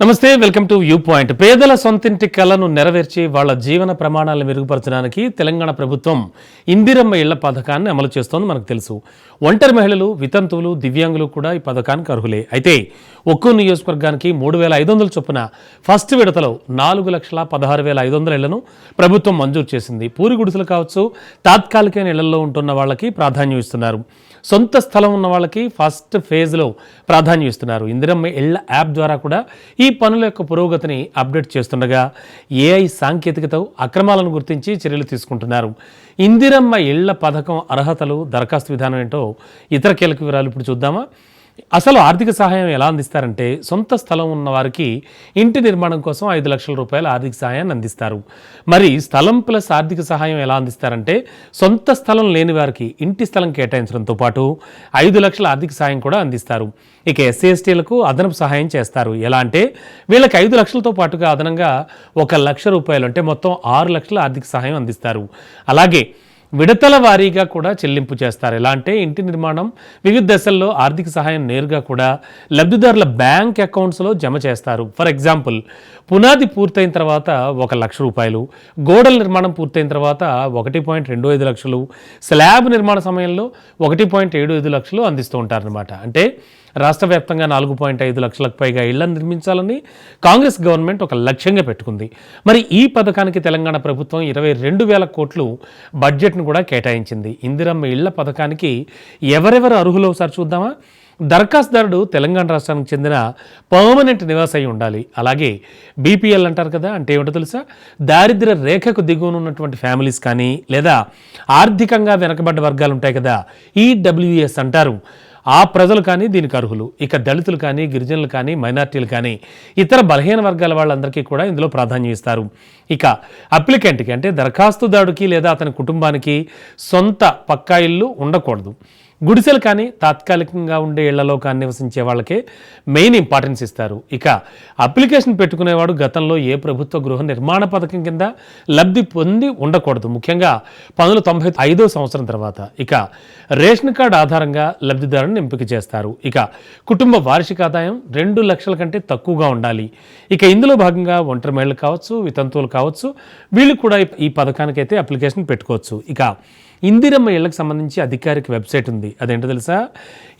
నమస్తే welcome to view point. పేదల సొంతింటి కళను నెరవేర్చి వాళ్ళ జీవన ప్రమాణాలను మెరుగుపరచడానికి తెలంగాణ ప్రభుత్వం ఇందిరమ్మ ఇళ్ళ పథకాన్ని అమలు చేస్తోంది మనకు తెలుసు. ఒంటరి మహిళలు వితంతువులు దివ్యాంగులు కూడా ఈ పథకానికి అర్హులే. అయితే ఒక్కో నియోజకవర్గానికి మూడు వేల ఐదు వందల చొప్పున ఫస్ట్ విడతలో నాలుగు లక్షల పదహారు వేల ఐదు వందల ఇళ్ళను ప్రభుత్వం మంజూరు చేసింది. పూరి గుడిసెలు కావచ్చు తాత్కాలికమైన ఇళ్ళలో ఉంటున్న వాళ్ళకి ప్రాధాన్యం ఇస్తున్నారు. సొంత స్థలం ఉన్న వాళ్ళకి ఫస్ట్ ఫేజ్లో ప్రాధాన్యం ఇస్తున్నారు. ఇందిరమ్మ ఇళ్ళ యాప్ ద్వారా కూడా ఈ పనుల యొక్క పురోగతిని అప్డేట్ చేస్తుండగా ఏఐ సాంకేతికత అక్రమాలను గుర్తించి చర్యలు తీసుకుంటున్నారు. ఇందిరమ్మ ఇళ్ళ పథకం అర్హతలు దరఖాస్తు విధానం ఏంటో ఇతర కీలక వివరాలు ఇప్పుడు చూద్దామా? అసలు ఆర్థిక సహాయం ఎలా అందిస్తారంటే సొంత స్థలం ఉన్న వారికి ఇంటి నిర్మాణం కోసం ఐదు లక్షల రూపాయల ఆర్థిక సహాయాన్ని అందిస్తారు. మరి స్థలం ప్లస్ ఆర్థిక సహాయం ఎలా అందిస్తారంటే సొంత స్థలం లేని వారికి ఇంటి స్థలం కేటాయించడంతో పాటు ఐదు లక్షల ఆర్థిక సహాయం కూడా అందిస్తారు. ఇక ఎస్సీ ఎస్టీలకు అదనపు సహాయం చేస్తారు. ఎలా అంటే వీళ్ళకి ఐదు లక్షలతో పాటుగా అదనంగా ఒక లక్ష రూపాయలు అంటే మొత్తం ఆరు లక్షల ఆర్థిక సహాయం అందిస్తారు. అలాగే విడతల వారీగా కూడా చెల్లింపు చేస్తారు. ఎలా అంటే ఇంటి నిర్మాణం వివిధ దశల్లో ఆర్థిక సహాయం నేరుగా కూడా లబ్ధిదారుల బ్యాంక్ అకౌంట్స్లో జమ చేస్తారు. ఫర్ ఎగ్జాంపుల్ పునాది పూర్తయిన తర్వాత ఒక లక్ష రూపాయలు గోడల నిర్మాణం పూర్తయిన తర్వాత ఒకటి పాయింట్ రెండు ఐదు లక్షలు స్లాబ్ నిర్మాణ సమయంలో ఒకటి పాయింట్ ఏడు ఐదు లక్షలు అందిస్తూ ఉంటారనమాట అంటే రాష్ట్ర వ్యాప్తంగా నాలుగు పాయింట్ ఐదు లక్షలకు పైగా ఇళ్ళను నిర్మించాలని కాంగ్రెస్ గవర్నమెంట్ ఒక లక్ష్యంగా పెట్టుకుంది. మరి ఈ పథకానికి తెలంగాణ ప్రభుత్వం ఇరవై రెండు వేల కోట్లు బడ్జెట్ను కూడా కేటాయించింది. ఇందిరమ్మ ఇళ్ళ పథకానికి ఎవరెవరు అర్హులు ఒకసారి చూద్దామా? దరఖాస్తుదారుడు తెలంగాణ రాష్ట్రానికి చెందిన పర్మనెంట్ నివాస అయి ఉండాలి. అలాగే బీపీఎల్ అంటారు కదా అంటే ఏమిటో తెలుసా? దారిద్ర్య రేఖకు దిగువన ఉన్నటువంటి ఫ్యామిలీస్ కానీ లేదా ఆర్థికంగా వెనకబడ్డ వర్గాలు ఉంటాయి కదా ఈడబ్ల్యూఎస్ అంటారు. ఆ ప్రజలు కానీ దీనికి అర్హులు. ఇక దళితులు కానీ గిరిజనులు కానీ మైనార్టీలు కానీ ఇతర బలహీన వర్గాల వాళ్ళందరికీ కూడా ఇందులో ప్రాధాన్యం ఇస్తారు. ఇక అప్లికెంట్కి అంటే దరఖాస్తుదారుడికి లేదా అతని కుటుంబానికి సొంత పక్కా ఇల్లు ఉండకూడదు. గుడిసెలు కానీ తాత్కాలికంగా ఉండే ఇళ్ళలో కానీ నివసించే వాళ్ళకే మెయిన్ ఇంపార్టెన్స్ ఇస్తారు. ఇక అప్లికేషన్ పెట్టుకునేవాడు గతంలో ఏ ప్రభుత్వ గృహ నిర్మాణ పథకం కింద లబ్ధి పొంది ఉండకూడదు. ముఖ్యంగా పంతొమ్మిది తొంభై ఐదో సంవత్సరం తర్వాత ఇక రేషన్ కార్డు ఆధారంగా లబ్ధిదారుని ఎంపిక చేస్తారు. ఇక కుటుంబ వార్షిక ఆదాయం రెండు లక్షల కంటే తక్కువగా ఉండాలి. ఇక ఇందులో భాగంగా ఒంటరి మహిళలు కావచ్చు వితంతువులు కావచ్చు వీళ్ళు కూడా ఈ- ఈ పథకానికైతే అప్లికేషన్ పెట్టుకోవచ్చు. ఇక ఇందిరమ్మ ఇళ్ళకు సంబంధించి అధికారిక వెబ్సైట్ ఉంది. అదేంటో తెలుసా?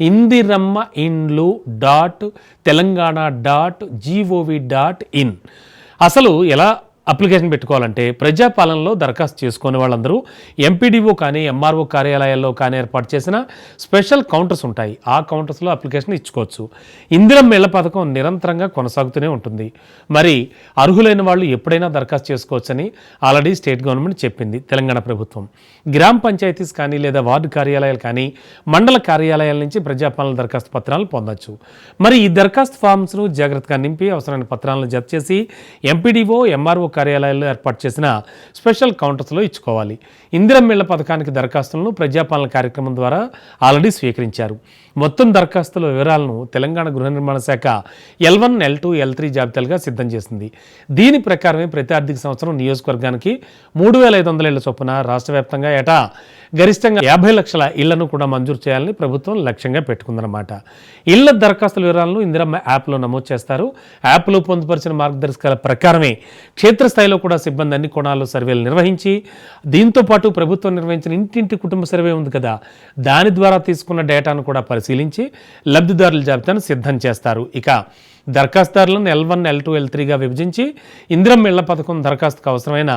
ఇందిరమ్మ ఇండ్లు dot Telangana dot gov dot in. అసలు ఎలా అప్లికేషన్ పెట్టుకోవాలంటే ప్రజాపాలనలో దరఖాస్తు చేసుకునే వాళ్ళందరూ ఎంపీడీఓ కానీ ఎంఆర్ఓ కార్యాలయాల్లో కానీ ఏర్పాటు చేసిన స్పెషల్ కౌంటర్స్ ఉంటాయి. ఆ కౌంటర్స్లో అప్లికేషన్ ఇచ్చుకోవచ్చు. ఇందిరం మేళ్ళ పథకం నిరంతరంగా కొనసాగుతూనే ఉంటుంది. మరి అర్హులైన వాళ్ళు ఎప్పుడైనా దరఖాస్తు చేసుకోవచ్చని ఆల్రెడీ స్టేట్ గవర్నమెంట్ చెప్పింది తెలంగాణ ప్రభుత్వం. గ్రామ పంచాయతీస్ కానీ లేదా వార్డు కార్యాలయాలు కానీ మండల కార్యాలయాల నుంచి ప్రజాపాలన దరఖాస్తు పత్రాలు పొందొచ్చు. మరి ఈ దరఖాస్తు ఫామ్స్ను జాగ్రత్తగా నింపి అవసరమైన పత్రాలను జత చేసి ఎంపీడీఓ ఎంఆర్ఓ కార్యాలయాల్లో ఏర్పాటు చేసిన స్పెషల్ కౌంటర్స్లో ఇచ్చుకోవాలి. ఇందిరమ్మ ఇళ్ళ పథకానికి దరఖాస్తులను ప్రజాపాలన కార్యక్రమం ద్వారా ఆల్రెడీ స్వీకరించారు. మొత్తం దరఖాస్తుల వివరాలను తెలంగాణ గృహ నిర్మాణ శాఖ L one L two L three జాబితాలుగా సిద్ధం చేసింది. దీని ప్రకారమే ప్రతి ఆర్థిక సంవత్సరం నియోజకవర్గానికి మూడు వేల ఐదు వందల ఇళ్ళ చొప్పున రాష్ట్ర వ్యాప్తంగా ఏటా గరిష్టంగా యాభై లక్షల ఇళ్ళను కూడా మంజూరు చేయాలని ప్రభుత్వం లక్ష్యంగా పెట్టుకుందన్నమాట. ఇళ్ళ దరఖాస్తుల వివరాలను ఇందిరమ్మ యాప్లో నమోదు చేస్తారు. యాప్లో పొందుపరిచిన మార్గదర్శకాల ప్రకారమే క్షేత్ర స్థాయిలో కూడా సిబ్బంది అన్ని కోణాల్లో సర్వేలు నిర్వహించి దీంతో పాటు ప్రభుత్వం నిర్వహించిన ఇంటింటి కుటుంబ సర్వే ఉంది కదా దాని ద్వారా తీసుకున్న డేటాను కూడా పరిశీలించి లబ్ధిదారుల జాబితాను సిద్ధం చేస్తారు. ఇక దరఖాస్తుదారులను L one L two L త్రీగా విభజించి ఇందిరం ఇళ్ళ పథకం దరఖాస్తుకు అవసరమైన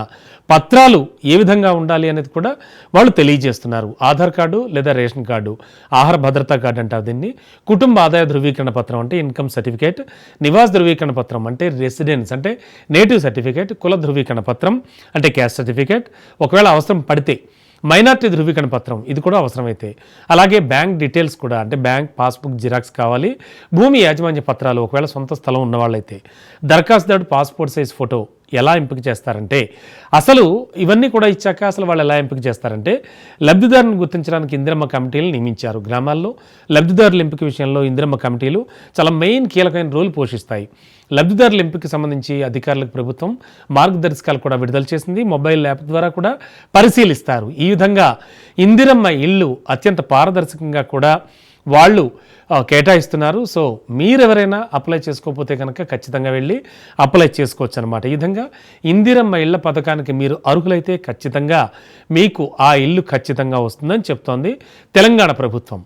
పత్రాలు ఏ విధంగా ఉండాలి అనేది కూడా వాళ్ళు తెలియజేస్తున్నారు. ఆధార్ కార్డు లేదా రేషన్ కార్డు ఆహార భద్రతా కార్డు అంటారు దీన్ని. కుటుంబ ఆదాయ ధృవీకరణ పత్రం అంటే ఇన్కమ్ సర్టిఫికేట్ నివాస్ ధృవీకరణ పత్రం అంటే రెసిడెన్స్ అంటే నేటివ్ సర్టిఫికేట్ కుల ధృవీకరణ పత్రం అంటే క్యాస్ట్ సర్టిఫికేట్. ఒకవేళ అవసరం పడితే మైనార్టీ ధృవీకరణ పత్రం ఇది కూడా అవసరమైతే. అలాగే బ్యాంక్ డీటెయిల్స్ కూడా అంటే బ్యాంక్ పాస్బుక్ జిరాక్స్ కావాలి. భూమి యాజమాన్య పత్రాలు ఒకవేళ సొంత స్థలం ఉన్నవాళ్ళైతే. దరఖాస్తుదారుడు పాస్పోర్ట్ సైజ్ ఫోటో ఎలా ఎంపిక చేస్తారంటే అసలు ఇవన్నీ కూడా ఇచ్చాక అసలు వాళ్ళు ఎలా ఎంపిక చేస్తారంటే లబ్ధిదారుని గుర్తించడానికి ఇందిరమ్మ కమిటీలు నియమించారు గ్రామాల్లో. లబ్ధిదారుల ఎంపిక విషయంలో ఇందిరమ్మ కమిటీలు చాలా మెయిన్ కీలకమైన రోల్ పోషిస్తాయి. లబ్ధిదారుల ఎంపికకి సంబంధించి అధికారులకు ప్రభుత్వం మార్గదర్శకాలు కూడా విడుదల చేసింది. మొబైల్ యాప్ ద్వారా కూడా పరిశీలిస్తారు. ఈ విధంగా ఇందిరమ్మ ఇల్లు అత్యంత పారదర్శకంగా కూడా వాళ్ళు కేటాయిస్తున్నారు. సో మీరెవరైనా అప్లై చేసుకోకపోతే కనుక ఖచ్చితంగా వెళ్ళి అప్లై చేసుకోవచ్చు అనమాట ఈ విధంగా ఇందిరమ్మ ఇళ్ళ పథకానికి మీరు అర్హులైతే ఖచ్చితంగా మీకు ఆ ఇల్లు ఖచ్చితంగా వస్తుందని చెప్తోంది తెలంగాణ ప్రభుత్వం.